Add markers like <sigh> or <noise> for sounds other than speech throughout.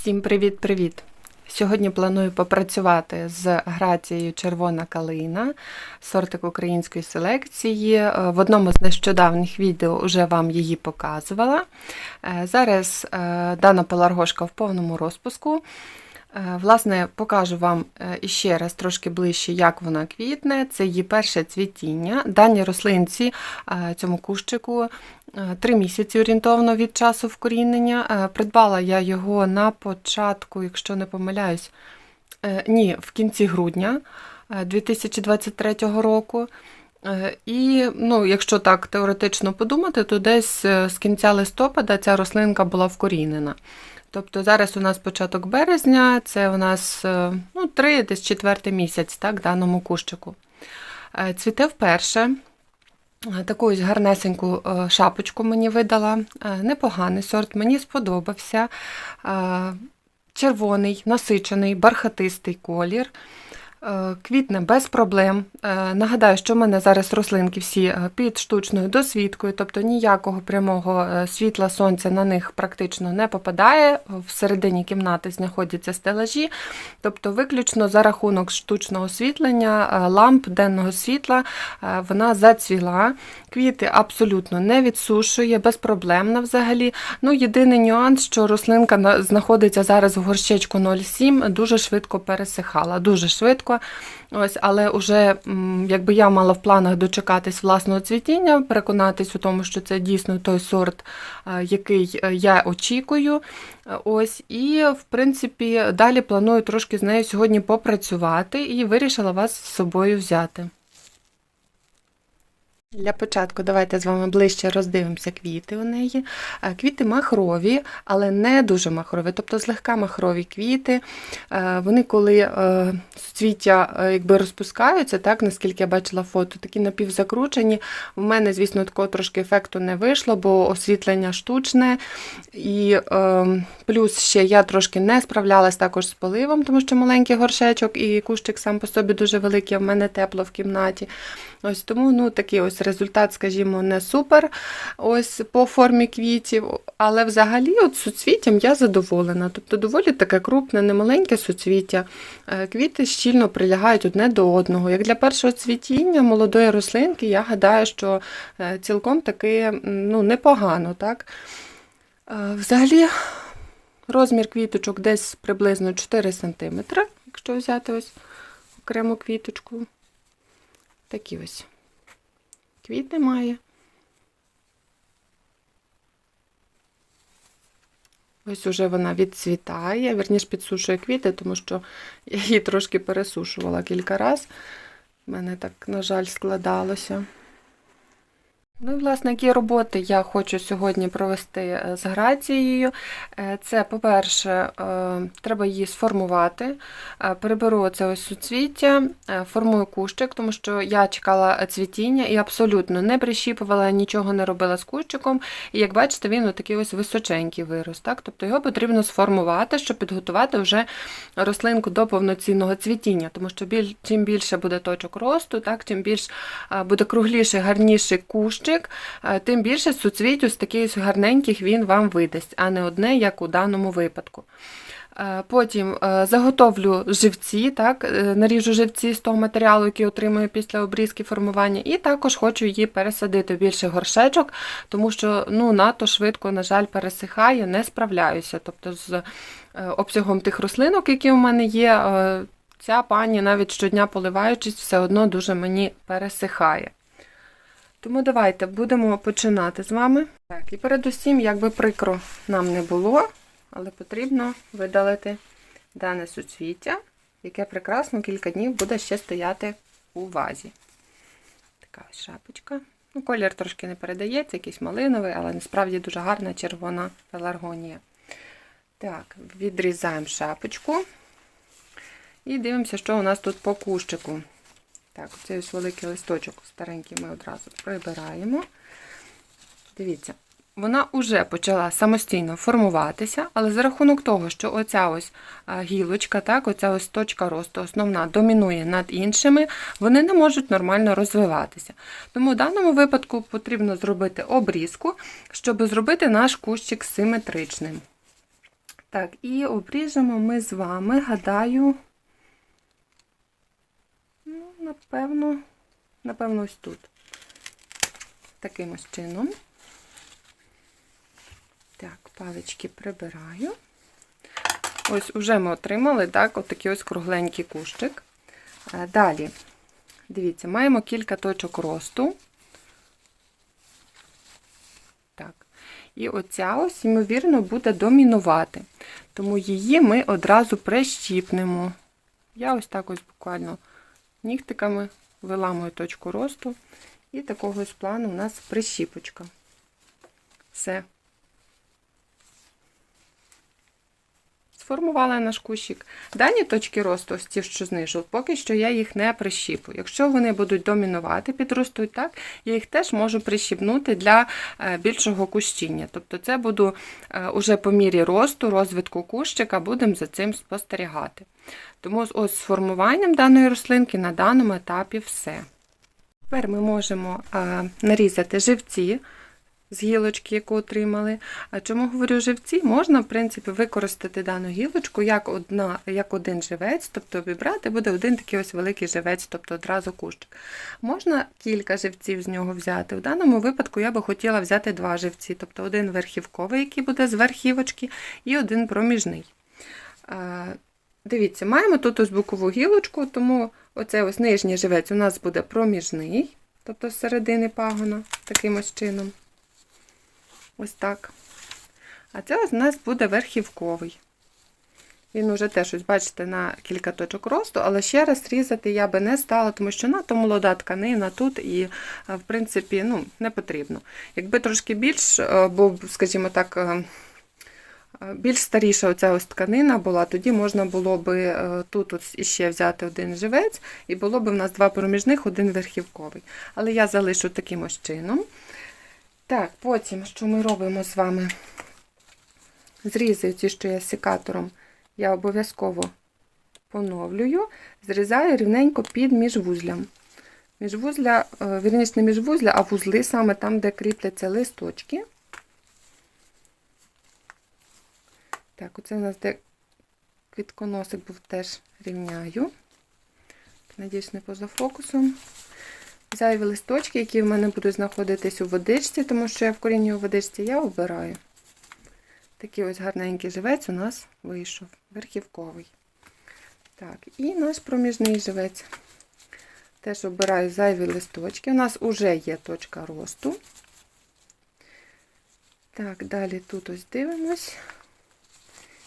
Всім привіт-привіт! Сьогодні планую попрацювати з грацією Червона калина, сортик української селекції. Е, В одному з нещодавніх відео вже вам її показувала. Е, Зараз е, дана пеларгошка в повному розпуску. Е, Власне, покажу вам е, іще раз трошки ближче, як вона квітне. Це її перше цвітіння. Даній рослинці, е, цьому кущику, три місяці орієнтовно від часу вкорінення. Придбала я його на початку, якщо не помиляюсь, ні, в кінці грудня е, 2023 року. І, ну, якщо так теоретично подумати, то десь з кінця листопада ця рослинка була вкорінена. Тобто зараз у нас початок березня, це у нас е, ну, три, десь четвертий місяць, так, даному кущику. Е, Цвіте вперше. Е, Таку ось гарнесеньку шапочку мені видала. Непоганий сорт, мені сподобався. Червоний, насичений, бархатистий колір. Е, Квітне без проблем. Е, Нагадаю, що в мене зараз рослинки всі е, під штучною досвіткою, тобто ніякого прямого світла сонця на них практично не попадає. Всередині кімнати знаходяться стелажі, тобто виключно за рахунок штучного освітлення, ламп денного світла вона зацвіла. Квіти абсолютно не відсушує, безпроблемна взагалі. Ну, єдиний нюанс, що рослинка знаходиться зараз в горщечку 0,7, дуже швидко пересихала, дуже швидко. Ось, але вже якби я мала в планах дочекатись власного цвітіння, переконатись у тому, що це дійсно той сорт, е, який е, я очікую. Ось, і в принципі далі планую трошки з нею сьогодні попрацювати і вирішила вас з собою взяти. Для початку давайте з вами ближче роздивимося квіти у неї. Е, Квіти махрові, але не дуже махрові, тобто злегка махрові квіти. Е, Вони, коли суцвіття е, якби розпускаються, так, наскільки я бачила фото, такі напівзакручені. У мене, звісно, такого трошки ефекту не вийшло, бо освітлення штучне. І плюс ще я трошки не справлялась також з поливом, тому що маленький горшечок і кущик сам по собі дуже великий, а в мене тепло в кімнаті. Ось тому ну, такий ось результат, скажімо, не супер ось по формі квітів, але взагалі от суцвіттям я задоволена. Тобто доволі таке крупне, немаленьке суцвіття. Е, Квіти щільно прилягають одне до одного. Як для першого цвітіння молодої рослинки, я гадаю, що е, цілком таки ну, непогано. Так? Е, Взагалі, розмір квіточок десь приблизно 4 см, якщо взяти ось окрему квіточку. Такі ось квіти має. Ось уже вона відцвітає, верніше підсушує квіти, тому що я її трошки пересушувала кілька разів. У мене так, на жаль, складалося. Ну і, власне, які роботи я хочу сьогодні провести е, з грацією. Е, Це, по-перше, е, треба її сформувати. Переберу це ось суцвіття, е, формую кущик, тому що я чекала цвітіння і абсолютно не прищіпувала, нічого не робила з кущиком. І як бачите, він отакий ось височенький вирос. Так? Тобто його потрібно сформувати, щоб підготувати вже рослинку до повноцінного цвітіння, тому що біль, чим більше буде точок росту, так, чим більш буде кругліший, гарніший кущик, е, тим більше суцвіть ось таких гарненьких він вам видасть, а не одне, як у даному випадку. Е, Потім е, заготовлю живці, так, наріжу живці з того матеріалу, який отримую після обрізки формування, і також хочу її пересадити в більший горшечок, тому що ну, надто швидко, на жаль, пересихає, не справляюся. Тобто з обсягом тих рослинок, які у мене є, ця пані навіть щодня поливаючись, все одно дуже мені пересихає. Тому давайте будемо починати з вами. Так, і передусім, як би прикро нам не було, але потрібно видалити дане суцвіття, яке прекрасно кілька днів буде ще стояти у вазі. Така ось шапочка. Ну, колір трошки не передається, якийсь малиновий, але насправді дуже гарна червона пеларгонія. Так, відрізаємо шапочку. І дивимося, що у нас тут по кущику. Так, оцей ось великий листочок старенький ми одразу прибираємо. Дивіться, вона вже почала самостійно формуватися, але за рахунок того, що оця ось гілочка, так, оця ось точка росту, основна домінує над іншими, вони не можуть нормально розвиватися. Тому в даному випадку потрібно зробити обрізку, щоб зробити наш кущик симетричним. Так, і обріжемо ми з вами, гадаю, напевно, напевно, ось тут. Таким ось чином. Так, палички прибираю. Ось уже ми отримали так, отакий ось кругленький кущик. Е, Далі, дивіться, маємо кілька точок росту. Так. І оця ось, ймовірно, буде домінувати. Тому її ми одразу прищіпнемо. Я ось так ось буквально нігтиками виламую точку росту. І такого ось плану у нас прищіпочка. Все. Сформувала наш кущик. Дані точки росту, ось ті, що знизу, поки що я їх не прищіпую. Якщо вони будуть домінувати, підростуть так, я їх теж можу прищіпнути для е, більшого кущіння. Тобто це буду е, уже по мірі росту, розвитку кущика, будемо за цим спостерігати. Тому ось з формуванням даної рослинки на даному етапі все. Тепер ми можемо е, нарізати живці з гілочки, яку отримали. А чому говорю живці? Можна, в принципі, використати дану гілочку як одна, як один живець, тобто обібрати буде один такий ось великий живець, тобто одразу кущик. Можна кілька живців з нього взяти. В даному випадку я би хотіла взяти два живці, тобто один верхівковий, який буде з верхівочки, і один проміжний. Дивіться, маємо тут ось бокову гілочку, тому оцей ось нижній живець у нас буде проміжний, тобто з середини пагона, таким ось чином. Ось так. А це ось у нас буде верхівковий. Він уже теж, ось, бачите, на кілька точок росту, але ще раз різати я би не стала, тому що надто молода тканина тут і, е, в принципі, ну, не потрібно. Якби трошки більш, е, був, скажімо так, е, більш старіша оця ось тканина була, тоді можна було е, тут от іще взяти один живець, і було б в нас два проміжних, один верхівковий. Але я залишу таким ось чином. Так, потім, що ми робимо з вами? Зрізи, ці, що я секатором, я обов'язково поновлюю, зрізаю рівненько під міжвузлям. Міжвузля, е, вірніше, не міжвузля, а вузли саме там, де кріпляться листочки. Так, оце у нас де квітконосик був теж рівняю. Надіюсь, не поза фокусом. Зайві листочки, які в мене будуть знаходитись у водичці, тому що я вкорінюю у водичці, я обираю. Такий ось гарненький живець у нас вийшов, верхівковий. Так, і наш проміжний живець. Теж обираю зайві листочки. У нас вже є точка росту. Так, далі тут ось дивимось.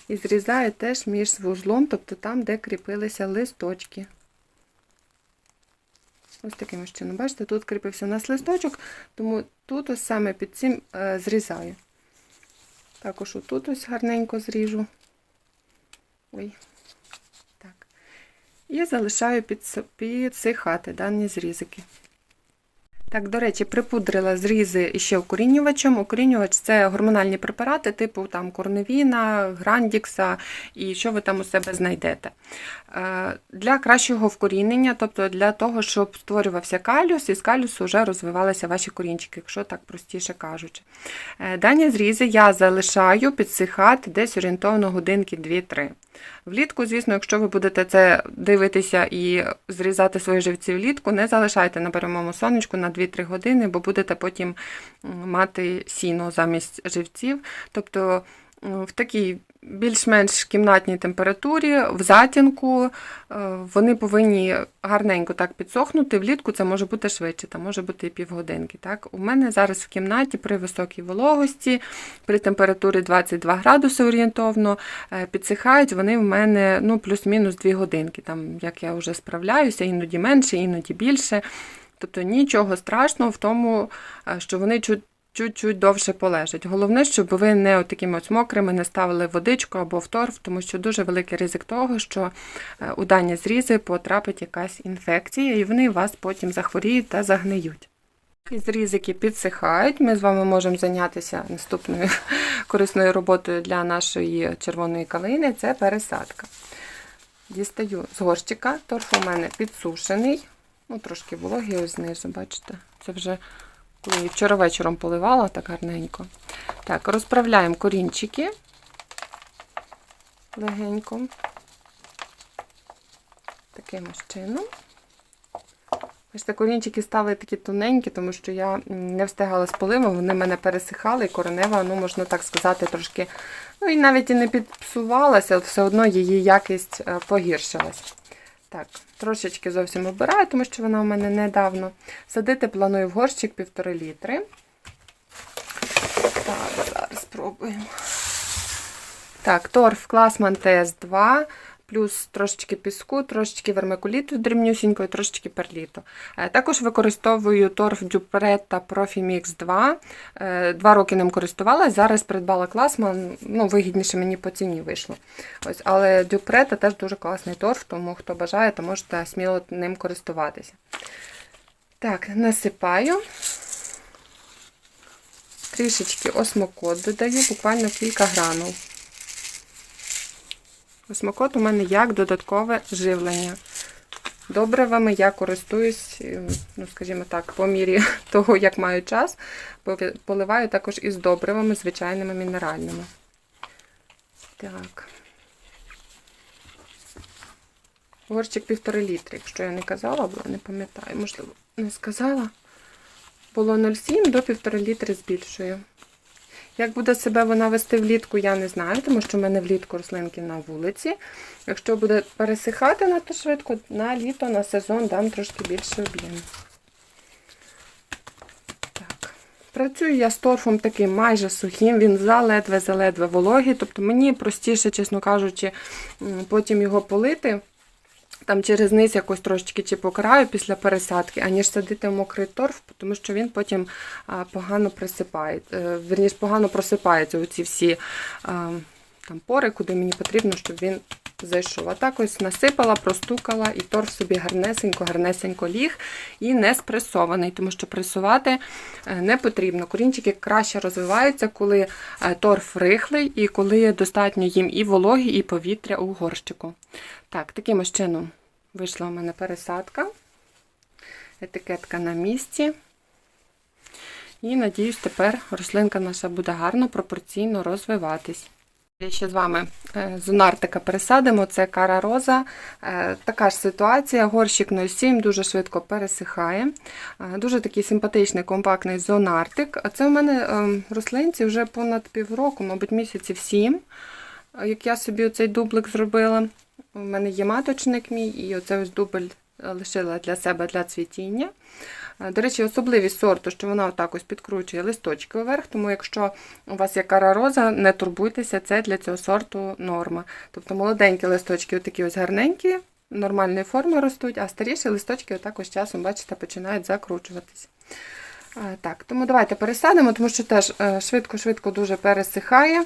І зрізаю теж між вузлом, тобто там, де кріпилися листочки. Ось таким чином. Бачите, тут кріпився у нас листочок, тому тут ось саме під цим е, зрізаю. Також отут ось гарненько зріжу. Ой, так. І залишаю підс- підсихати дані зрізики. Так, до речі, припудрила зрізи іще укорінювачем. Укорінювач це гормональні препарати, типу там корневіна, грандікса і що ви там у себе знайдете. Е, Для кращого вкорінення, тобто для того, щоб створювався калюс, і з калюсу вже розвивалися ваші корінчики, якщо так простіше кажучи. Е, Дані зрізи я залишаю підсихати десь орієнтовно годинки 2-3. Влітку, звісно, якщо ви будете це дивитися і зрізати свої живці влітку, не залишайте на прямому сонечку на 2-3 години, бо будете потім мати сіно замість живців. Тобто в такій більш-менш кімнатній температурі, в затінку, е, вони повинні гарненько так підсохнути. Влітку це може бути швидше, там може бути і півгодинки. Так? У мене зараз в кімнаті при високій вологості, при температурі 22 градуси орієнтовно, е, підсихають вони в мене ну, плюс-мінус 2 годинки. Там, як я вже справляюся, іноді менше, іноді більше. Тобто нічого страшного в тому, е, що вони чуть чуть-чуть довше полежать. Головне, щоб ви не такими ось мокрими не ставили водичку або в тому що дуже великий ризик того, що е, у дані зрізи потрапить якась інфекція, і вони вас потім захворіють та загниють. Зрізики підсихають. Ми з вами можемо зайнятися наступною <laughs> корисною роботою для нашої червоної калини це пересадка. Дістаю з горщика, торф у мене підсушений. Ну, трошки вологий ось знизу, бачите? Це вже я вчора вечором поливала так гарненько. Так, розправляємо корінчики. легенько. Таким ось чином. Бачите, корінчики стали такі тоненькі, тому що я не встигала з поливом, вони мене пересихали, і коренева, ну, можна так сказати, трошки, ну і навіть і не підпсувалася, все одно її якість е, погіршилась. Так, трошечки зовсім обираю, тому що вона у мене недавно. Садити планую в горщик півтори літри. Так, зараз спробуємо. Так, торф Класман ТС2, плюс трошечки піску, трошечки вермикуліту дрібнюсінької, трошечки перліту. Е, Також використовую торф Дюпрета Profimix 2. Е, Два роки ним користувалась, зараз придбала Класман, ну, вигідніше мені по ціні вийшло. Ось, але Дюпрета теж дуже класний торф, тому хто бажає, то можете сміло ним користуватися. Так, насипаю. Трішечки осмокот додаю, буквально кілька гранул. Осмокот у мене як додаткове живлення. Добривами я користуюсь, е, ну, скажімо так, по мірі <laughs> того, як маю час, поливаю також із добривами, звичайними мінеральними. Так. Горщик півтори літри, якщо я не казала, бо не пам'ятаю, можливо, не сказала. Було 0,7 до 1,5 літри збільшую. Як буде себе вона вести влітку, я не знаю, тому що в мене влітку рослинки на вулиці. Якщо буде пересихати надто швидко, на літо, на сезон дам трошки більше об'єм. Працюю я з торфом таким майже сухим, він заледве-заледве вологий, тобто мені простіше, чесно кажучи, потім його полити. Там через низ якось трошечки чи по краю після пересадки, аніж садити в мокрий торф, тому що він потім погано присипає. Верніше, погано погано у ці всі там пори, куди мені потрібно, щоб він зайшов. А так ось насипала, простукала, і торф собі гарнесенько, гарнесенько ліг і не спресований, тому що пресувати е, не потрібно. Корінчики краще розвиваються, коли е, торф рихлий і коли достатньо їм і вологі, і повітря у горщику. Так, таким ось чином вийшла у мене пересадка. Етикетка на місці. І надіюсь, тепер рослинка наша буде гарно, пропорційно розвиватись. Я ще з вами е, зонартика пересадимо. Це кара роза. Е, Така ж ситуація. Горщик 0,7 дуже швидко пересихає. Е, Дуже такий симпатичний, компактний зонартик. А це у мене рослинці вже понад півроку, мабуть, місяців 7, як я собі оцей дублик зробила. У мене є маточник мій, і оцей ось дубль лишила для себе для цвітіння. Е, До речі, особливість сорту, що вона отак ось підкручує листочки вверх, тому якщо у вас є кара роза, не турбуйтеся, це для цього сорту норма. Тобто молоденькі листочки отакі ось гарненькі, нормальної форми ростуть, а старіші листочки отак ось часом, бачите, починають закручуватися. Е, Так, тому давайте пересадимо, тому що теж е, швидко-швидко дуже пересихає,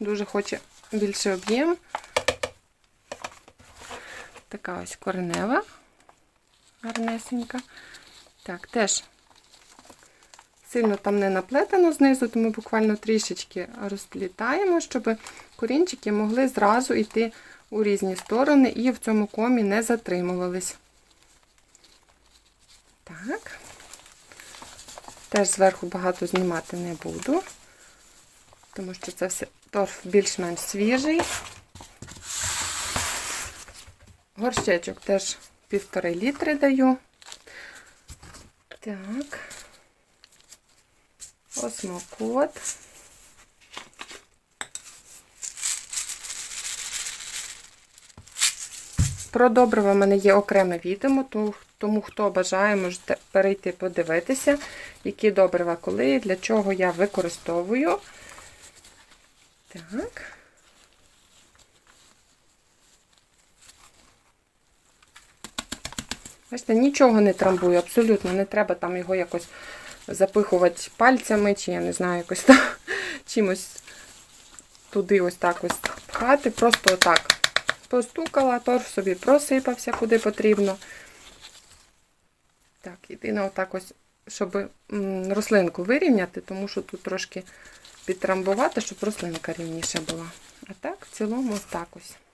дуже хоче більший об'єм. Така ось коренева, гарнесенька. Так, теж сильно там не наплетено знизу, тому буквально трішечки розплітаємо, щоб корінчики могли зразу йти у різні сторони і в цьому комі не затримувались. Так. Теж зверху багато знімати не буду, тому що це все торф більш-менш свіжий. Горщечок теж півтори літри даю. Так. Осмокот. Про добрива в мене є окреме відео, тому хто бажає, можете перейти подивитися, які добрива коли, для чого я використовую. Так. Бачите, нічого не трамбую, абсолютно не треба там його якось запихувати пальцями, чи я не знаю, якось там <laughs> чимось туди ось так ось пхати. Просто отак постукала, торф собі просипався куди потрібно. Так, єдине отак ось, щоб рослинку вирівняти, тому що тут трошки підтрамбувати, щоб рослинка рівніша була. А так, в цілому, ось так ось.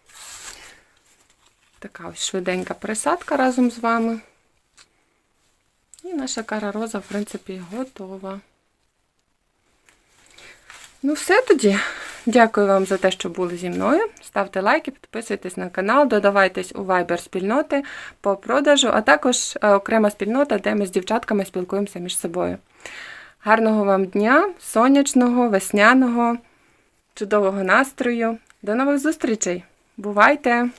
Така ось швиденька присадка разом з вами. І наша кара роза, в принципі, готова. Ну, все тоді. Дякую вам за те, що були зі мною. Ставте лайки, підписуйтесь на канал, додавайтесь у Viber спільноти по продажу, а також е, окрема спільнота, де ми з дівчатками спілкуємося між собою. Гарного вам дня, сонячного, весняного, чудового настрою. До нових зустрічей! Бувайте!